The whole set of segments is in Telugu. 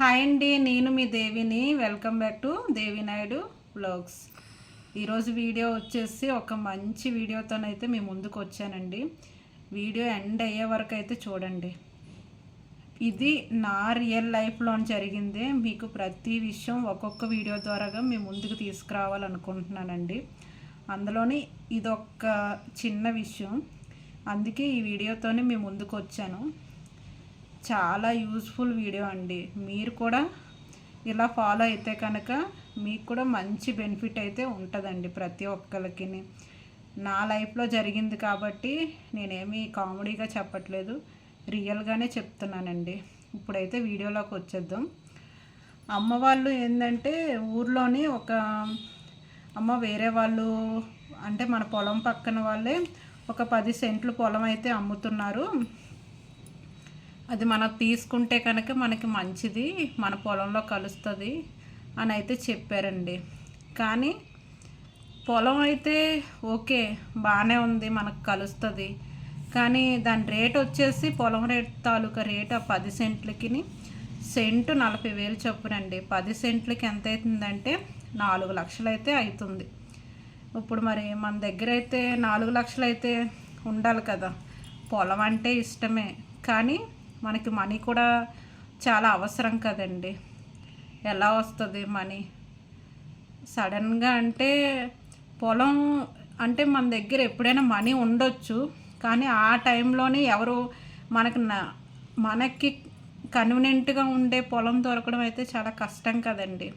హాయ్ అండి నేను మీ దేవిని. Welcome back to Devi Naidu blogs ఈరోజు వీడియో వచ్చేసి ఒక మంచి వీడియోతోనైతే మీ ముందుకు వచ్చానండి. వీడియో ఎండ్ అయ్యే వరకు అయితే చూడండి. ఇది నా రియల్ లైఫ్లో జరిగిందే. మీకు ప్రతి విషయం ఒక్కొక్క వీడియో ద్వారాగా మీ ముందుకు తీసుకురావాలనుకుంటున్నానండి. అందులోని ఇదొక్క చిన్న విషయం. అందుకే ఈ వీడియోతోనే మీ ముందుకు వచ్చాను. చాలా యూస్ఫుల్ వీడియో అండి. మీరు కూడా ఇలా ఫాలో అయితే కనుక మీకు కూడా మంచి బెనిఫిట్ అయితే ఉంటుందండి ప్రతి ఒక్కరికి నా లైఫ్లో జరిగింది కాబట్టి నేనేమి కామెడీగా చెప్పట్లేదు. రియల్గానే చెప్తున్నానండి. ఇప్పుడైతే వీడియోలోకి వచ్చేద్దాం. అమ్మ వాళ్ళు ఏంటంటే ఊర్లోని ఒక అమ్మ వేరే వాళ్ళు అంటే మన పొలం పక్కన వాళ్ళే ఒక పది సెంట్లు పొలం అయితే అమ్ముతున్నారు. అది మనం తీసుకుంటే కనుక మనకి మంచిది మన పొలంలో కలుస్తుంది అని అయితే చెప్పారండి. కానీ పొలం అయితే ఓకే బాగానే ఉంది మనకు కలుస్తుంది. కానీ దాని రేట్ వచ్చేసి పొలం రేట్ తాలూకా రేట్ ఆ పది సెంట్లకి సెంటు నలభై వేలు చొప్పునండి. పది సెంట్లకి ఎంత అవుతుందంటే నాలుగు లక్షలు అయితే అవుతుంది ఇప్పుడు మరి మన దగ్గర అయితే నాలుగు లక్షలు అయితే ఉండాలి కదా. పొలం అంటే ఇష్టమే. కానీ మనకి మనీ కూడా చాలా అవసరం కదండి. ఎలా వస్తుంది మనీ? సడన్గా అంటే పొలం అంటే మన దగ్గర ఎప్పుడైనా మనీ ఉండొచ్చు కానీ ఆ టైంలోనే ఎవరు మనకు మనకి కన్వీనెంట్గా ఉండే పొలం దొరకడం అయితే చాలా కష్టం కదండి.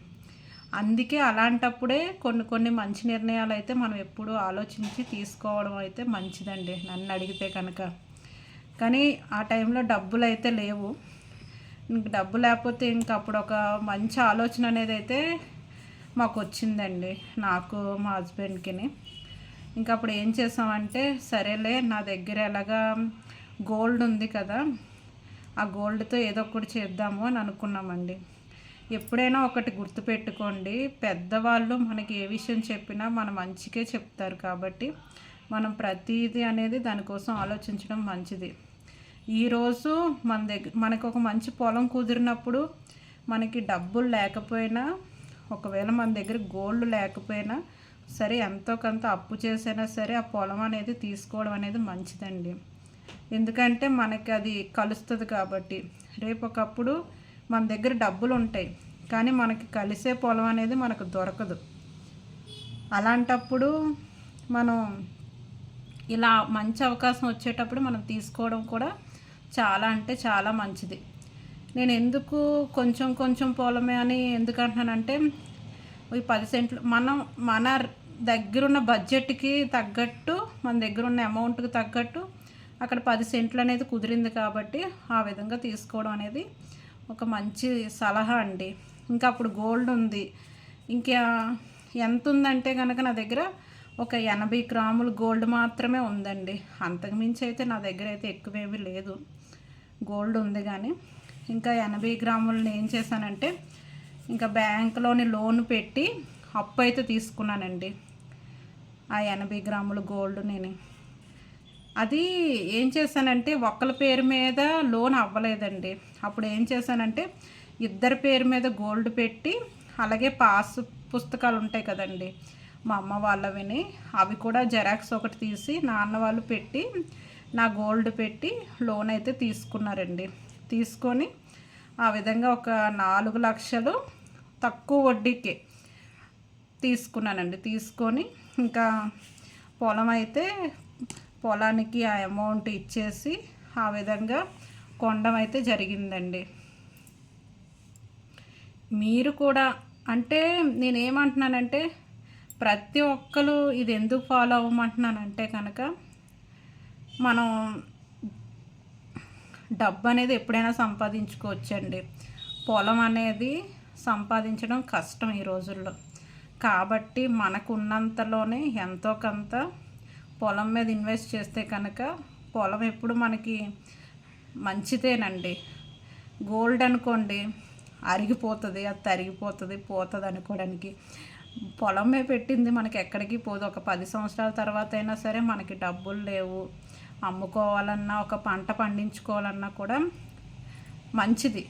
అందుకే అలాంటప్పుడే కొన్ని కొన్ని మంచి నిర్ణయాలు అయితే మనం ఎప్పుడూ ఆలోచించి తీసుకోవడం అయితే మంచిదండి. నన్ను అడిగితే కనుక. కానీ ఆ టైంలో డబ్బులు అయితే లేవు. ఇంక డబ్బు లేకపోతే ఇంక అప్పుడు ఒక మంచి ఆలోచన అనేది అయితే మాకు వచ్చిందండి నాకు మా హస్బెండ్కి ఇంకా అప్పుడు ఏం చేసామంటే సరేలే నా దగ్గర ఎలాగా గోల్డ్ ఉంది కదా ఆ గోల్డ్తో ఏదో ఒకటి చేద్దాము అని అనుకున్నామండి. ఎప్పుడైనా ఒకటి గుర్తుపెట్టుకోండి పెద్దవాళ్ళు మనకి ఏ విషయం చెప్పినా మన మంచికే చెప్తారు కాబట్టి మనం ప్రతిదీ అనేది దానికోసం ఆలోచించడం మంచిది. ఈరోజు మన దగ్గర మనకు ఒక మంచి పొలం కుదిరినప్పుడు మనకి డబ్బులు లేకపోయినా ఒకవేళ మన దగ్గర గోల్డ్ లేకపోయినా సరే ఎంతో కొంత అప్పు చేసైనా సరే ఆ పొలం అనేది తీసుకోవడం అనేది మంచిదండి. ఎందుకంటే మనకి అది కలుస్తుంది కాబట్టి. రేపు ఒకప్పుడు మన దగ్గర డబ్బులు ఉంటాయి కానీ మనకి కలిసే పొలం అనేది మనకు దొరకదు. అలాంటప్పుడు మనం ఇలా మంచి అవకాశం వచ్చేటప్పుడు మనం తీసుకోవడం కూడా చాలా అంటే చాలా మంచిది. నేను ఎందుకు కొంచెం కొంచెం పొలమే అని ఎందుకు అంటున్నానంటే ఈ పది సెంట్లు మనం మన దగ్గరున్న బడ్జెట్కి తగ్గట్టు మన దగ్గర ఉన్న అమౌంట్కి తగ్గట్టు అక్కడ పది సెంట్లు అనేది కుదిరింది కాబట్టి ఆ విధంగా తీసుకోవడం అనేది ఒక మంచి సలహా అండి. ఇంకా అప్పుడు గోల్డ్ ఉంది. ఇంకా ఎంత ఉందంటే కనుక నా దగ్గర ఒక ఎనభై గ్రాములు గోల్డ్ మాత్రమే ఉందండి. అంతకుమించి అయితే నా దగ్గర అయితే ఎక్కువేమీ లేదు. గోల్డ్ ఉంది కానీ ఇంకా ఎనభై గ్రాములను ఏం చేశానంటే ఇంకా బ్యాంకులోని లోన్ పెట్టి అప్పు అయితే తీసుకున్నానండి. ఆ ఎనభై గ్రాముల గోల్డ్ నేను. అది ఏం చేశానంటే ఒక్కల పేరు మీద లోన్ అవ్వలేదండి. అప్పుడు ఏం చేశానంటే ఇద్దరి పేరు మీద గోల్డ్ పెట్టి అలాగే పాస్ పుస్తకాలు ఉంటాయి కదండి. మా అమ్మ వాళ్ళవిని అవి కూడా జెరాక్స్ ఒకటి తీసి నాన్న వాళ్ళు పెట్టి నా గోల్డ్ పెట్టి లోన్ అయితే తీసుకున్నారండి. తీసుకొని ఆ విధంగా ఒక నాలుగు లక్షలు తక్కువ వడ్డీకి తీసుకున్నానండి. తీసుకొని ఇంకా పొలం అయితే పొలానికి ఆ అమౌంట్ ఇచ్చేసి ఆ విధంగా కొండం అయితే జరిగిందండి. మీరు కూడా అంటే నేనేమంటున్నానంటే ప్రతి ఒక్కరు ఇది ఎందుకు ఫాలో అవ్వమంటున్నానంటే కనుక మనం డబ్బు అనేది ఎప్పుడైనా సంపాదించుకోవచ్చండి. పొలం అనేది సంపాదించడం కష్టం ఈ రోజుల్లో. కాబట్టి మనకు ఉన్నంతలోనే ఎంతో కొంత పొలం మీద ఇన్వెస్ట్ చేస్తే కనుక పొలం ఎప్పుడు మనకి మంచిదేనండి. గోల్డ్ అనుకోండి అరిగిపోతుంది అది తరిగిపోతుంది పోతుంది అనుకోవడానికి. పొలమే పెట్టింది మనకి ఎక్కడికి పోదు. ఒక పది సంవత్సరాల తర్వాత అయినా సరే మనకి డబ్బులు లేవు. అమ్ముకోవాలన్నా ఒక పంట పండించుకోవాలన్నా కూడా మంచిది.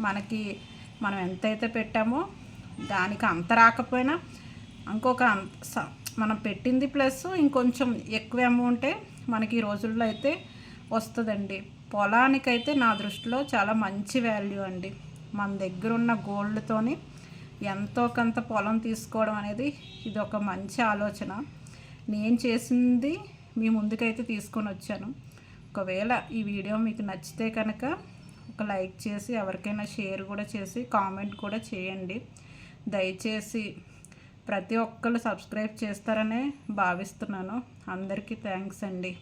మనకి మనం ఎంతైతే పెట్టామో దానికి అంత రాకపోయినా ఇంకొక అంత స- మనం పెట్టింది ప్లస్ ఇంకొంచెం ఎక్కువ అమౌంటే మనకి ఈ రోజుల్లో అయితే వస్తుందండి. పొలానికైతే నా దృష్టిలో చాలా మంచి వాల్యూ అండి. మన దగ్గర ఉన్న గోల్డ్తోని ఎంతో కొంత పొలం తీసుకోవడం అనేది ఇది ఒక మంచి ఆలోచన. నేను చేసింది మీ ముందుకైతే తీసుకొని వచ్చాను. ఒకవేళ ఈ వీడియో మీకు నచ్చితే కనుక ఒక లైక్ చేసి ఎవరికైనా షేర్ కూడా చేసి కామెంట్ కూడా చేయండి. దయచేసి ప్రతి ఒక్కరు సబ్స్క్రైబ్ చేస్తారనే భావిస్తున్నాను. అందరికీ థ్యాంక్స్ అండి.